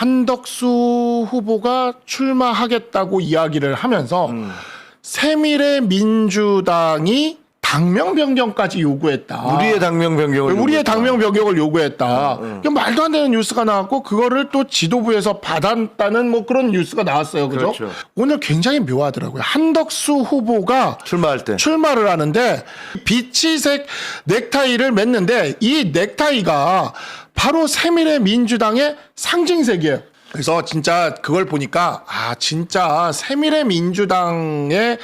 한덕수 후보가 출마하겠다고 이야기를 하면서 음. 세밀의 민주당이 당명 변경까지 요구했다. 우리의 당명 변경을 우리의 요구했다. 당명 변경을 요구했다. 이건 말도 안 되는 뉴스가 나왔고 그거를 또 지도부에서 받았다는 뭐 그런 뉴스가 나왔어요. 그죠? 그렇죠. 오늘 굉장히 묘하더라고요. 한덕수 후보가 출마할 때 출마를 하는데 비치색 넥타이를 맸는데 이 넥타이가 바로 새밀의 민주당의 상징색이에요. 그래서 진짜 그걸 보니까 아 진짜 새밀의 민주당의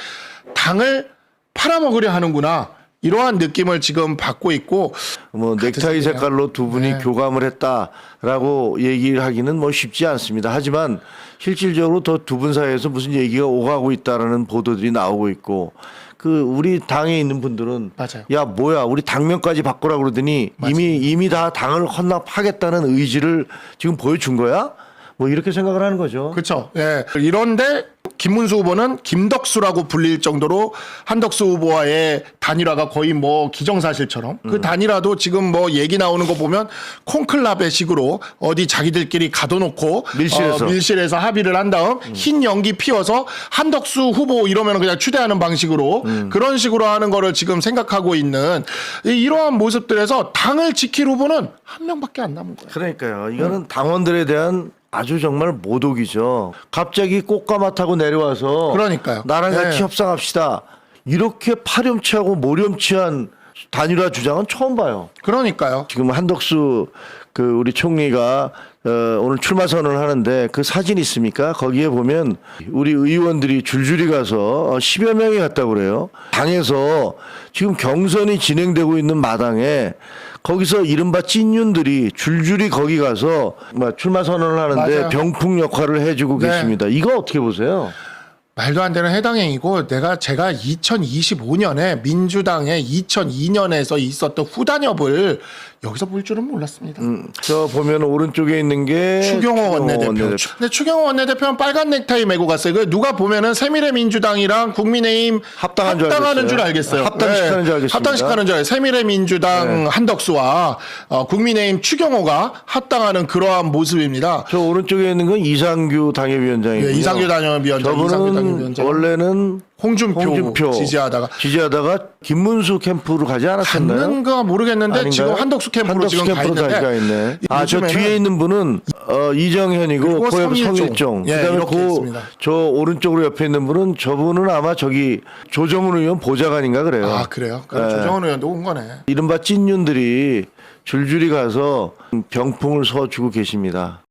당을 팔아먹으려 하는구나 이러한 느낌을 지금 받고 있고 뭐 넥타이. 색깔로 두 분이 네. 교감을 했다라고 얘기를 하기는 뭐 쉽지 않습니다. 하지만 실질적으로 더 두 분 사이에서 무슨 얘기가 오가고 있다라는 보도들이 나오고 있고 그 우리 당에 있는 분들은 맞아요. 야 뭐야 우리 당명까지 바꾸라 그러더니 이미 이미 다 당을 헌납하겠다는 의지를 지금 보여준 거야? 뭐 이렇게 생각을 하는 거죠. 그렇죠. 예. 이런데 김문수 후보는 김덕수라고 불릴 정도로 한덕수 후보와의 단일화가 거의 뭐 기정사실처럼 음. 그 단일화도 지금 뭐 얘기 나오는 거 보면 콩클라베 식으로 어디 자기들끼리 가둬놓고 밀실에서. 음. 어, 밀실에서 합의를 한 다음 흰 연기 피워서 한덕수 후보 이러면 그냥 추대하는 방식으로 음. 그런 식으로 하는 거를 지금 생각하고 있는 이- 이러한 모습들에서 당을 지킬 후보는 한 명밖에 안 남은 거예요. 그러니까요. 이거는 당원들에 대한 아주 정말 모독이죠. 갑자기 꽃가마 타고 내려와서 그러니까요. 나랑 같이 네. 협상합시다. 이렇게 파렴치하고 모렴치한 단일화 주장은 처음 봐요. 그러니까요. 지금 한덕수 그 우리 총리가 어, 오늘 출마 선언을 하는데 그 사진 있습니까? 거기에 보면 우리 의원들이 줄줄이 가서 어, 10여 명이 갔다고 그래요. 당에서 지금 경선이 진행되고 있는 마당에 거기서 이른바 찐윤들이 줄줄이 거기 가서 뭐 출마 선언을 하는데 맞아요. 병풍 역할을 해주고 네. 계십니다. 이거 어떻게 보세요? 말도 안 되는 해당 행위고 내가 제가 2025년에 민주당의 2002년에서 있었던 후단협을 여기서 볼 줄은 몰랐습니다. 음, 저 보면 오른쪽에 있는 게 추경호 원내대표. 원내대표. 추- 근데 추경호 원내대표는 빨간 넥타이 메고 갔어요. 그 누가 보면은 새미래 민주당이랑 국민의힘 합당한 줄 합당하는 알겠어요. 줄 알겠어요. 합당식하는 줄 알겠습니다. 합당식하는 줄 알아요. 새미래 민주당 네. 한덕수와 어, 국민의힘 추경호가 합당하는 그러한 모습입니다. 저 오른쪽에 있는 건 이상규 당협위원장이고요. 예, 이상규 당협위원장, 저분은 당협위원장. 원래는 홍준표, 홍준표 지지하다가 지지하다가 김문수 캠프로 가지 않았었나요? 갔는가 모르겠는데 아닌가요? 지금 한덕수 캠프로 한덕수 지금 가 캠프로 있는데 가 있네. 아, 저 요즘에는 뒤에 있는 분은 어, 이정현이고 옆에 성일종. 예, 그다음에 이렇게 그, 있습니다. 저 오른쪽으로 옆에 있는 분은 저분은 아마 저기 조정훈 의원 보좌관인가 그래요. 아 그래요? 그럼 예. 조정원 의원도 온 거네. 이른바 찐윤들이 줄줄이 가서 병풍을 서주고 계십니다.